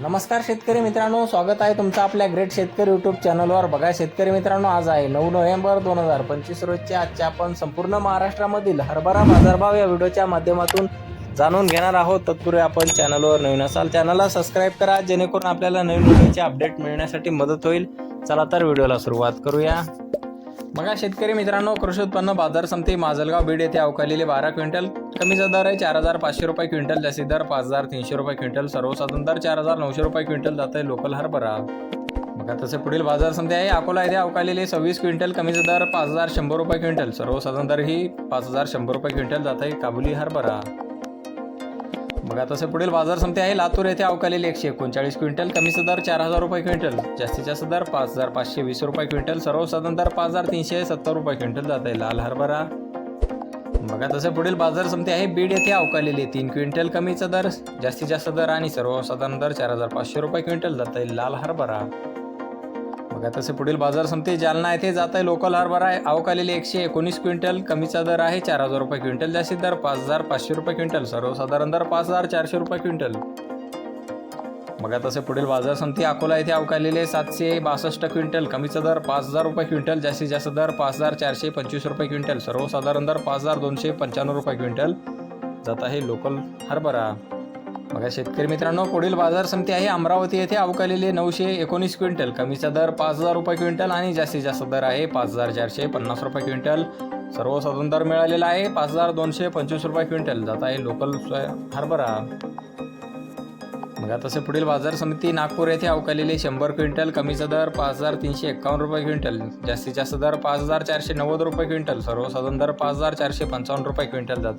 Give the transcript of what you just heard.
नमस्कार शेतकरी मित्रांनो स्वागत आहे तुमचं आपल्या ग्रेट शेतकरी यूट्यूब चॅनलवर बघा शेतकरी मित्रांनो आज आहे नऊ नोव्हेंबर दोन हजार पंचवीस रोजच्या आजच्या आपण संपूर्ण महाराष्ट्रामधील हरभरा बाजारभाव या व्हिडिओच्या माध्यमातून जाणून घेणार आहोत. तत्पूर्वी आपण चॅनलवर नवीन असाल चॅनलला सबस्क्राईब करा जेणेकरून आपल्याला नवीन व्हिडिओचे अपडेट मिळण्यासाठी मदत होईल. चला तर व्हिडिओला सुरुवात करूया. बघा शेतकरी मित्रांनो कृषी उत्पन्न बाजार समिती माजलगाव बीड येथे अवकालेले बारा क्विंटल. कमीचा दर आहे चार हजार पाचशे रुपये क्विंटल जास्तीत दर पाच हजार तीनशे रुपये क्विंटल सर्वसाधारण दर चार हजार नऊशे रुपये क्विंटल जात आहे लोकल हरभरा. बघा तसे पुढील बाजार समिती आहे. अकोला येथे अवकालेले सव्वीस क्विंटल कमीचा दर पाच हजार शंभर रुपये क्विंटल सर्वसाधारण दर ही पाच हजार शंभर रुपये क्विंटल जात आहे काबुली हरभरा. बघा तसे पुढील बाजार समिती आहे. लातूर येथे अवकालेले एकशे एकोणचाळीस क्विंटल कमी दर चार हजार रुपये क्विंटल जास्तीत जास्त दर पाच हजार पाचशे वीस रुपये क्विंटल सर्वसाधारण दर पाच हजार तीनशे सत्तर रुपये क्विंटल जात आहे. लाल हरभरा. बघा तसे पुढील बाजार समिती आहे. बीड येथे अवकालेले तीन क्विंटल कमीचा दर जास्तीत जास्त दर आणि सर्वसाधारण दर चार हजार पाचशे रुपये क्विंटल जात आहे. लाल हरभरा. बघा तसे पुढील बाजार समिती जालना येथे जात आहे लोकल हरभरा आहे. अवकालेली एकशे एकोणीस क्विंटल कमीचा दर आहे चार हजार रुपये क्विंटल जास्तीत दर पाच हजार पाचशे रुपये क्विंटल. सर्वसाधारण दर पाच हजार चारशे रुपये क्विंटल. बघा तसे पुढील बाजार समिती अकोला येथे अवकालेले सातशे बासष्ट क्विंटल कमीचा दर पाच हजार रुपये क्विंटल जास्तीत जास्त दर पाच हजार चारशे पंचवीस रुपये क्विंटल. सर्वसाधारण दर पाच हजार दोनशे पंच्याण्णव रुपये क्विंटल. जात आहे लोकल हरभरा. बघा शेतकरी मित्रांनो पुढील बाजार समिती आहे अमरावती येथे. अवकालेले नऊशे एकोणीस क्विंटल. कमीचा दर पाच हजार रुपये क्विंटल आणि जास्तीत जास्त दर आहे पाच हजार चारशे पन्नास रुपये क्विंटल. सर्वसाधारण दर मिळालेला आहे पाच हजार दोनशे पंचवीस रुपये क्विंटल. जात आहे लोकल हरभरा. मग तसे पुढील बाजार समिती नागपूर येथे अवकालेले शंभर क्विंटल. कमीचा दर पाच हजार तीनशे एक्कावन्न रुपये क्विंटल. जास्तीत जास्त दर पाच हजार चारशे नव्वद रुपये क्विंटल. सर्वसाधारण दर पाच हजार चारशे पंचावन्न रुपये क्विंटल जात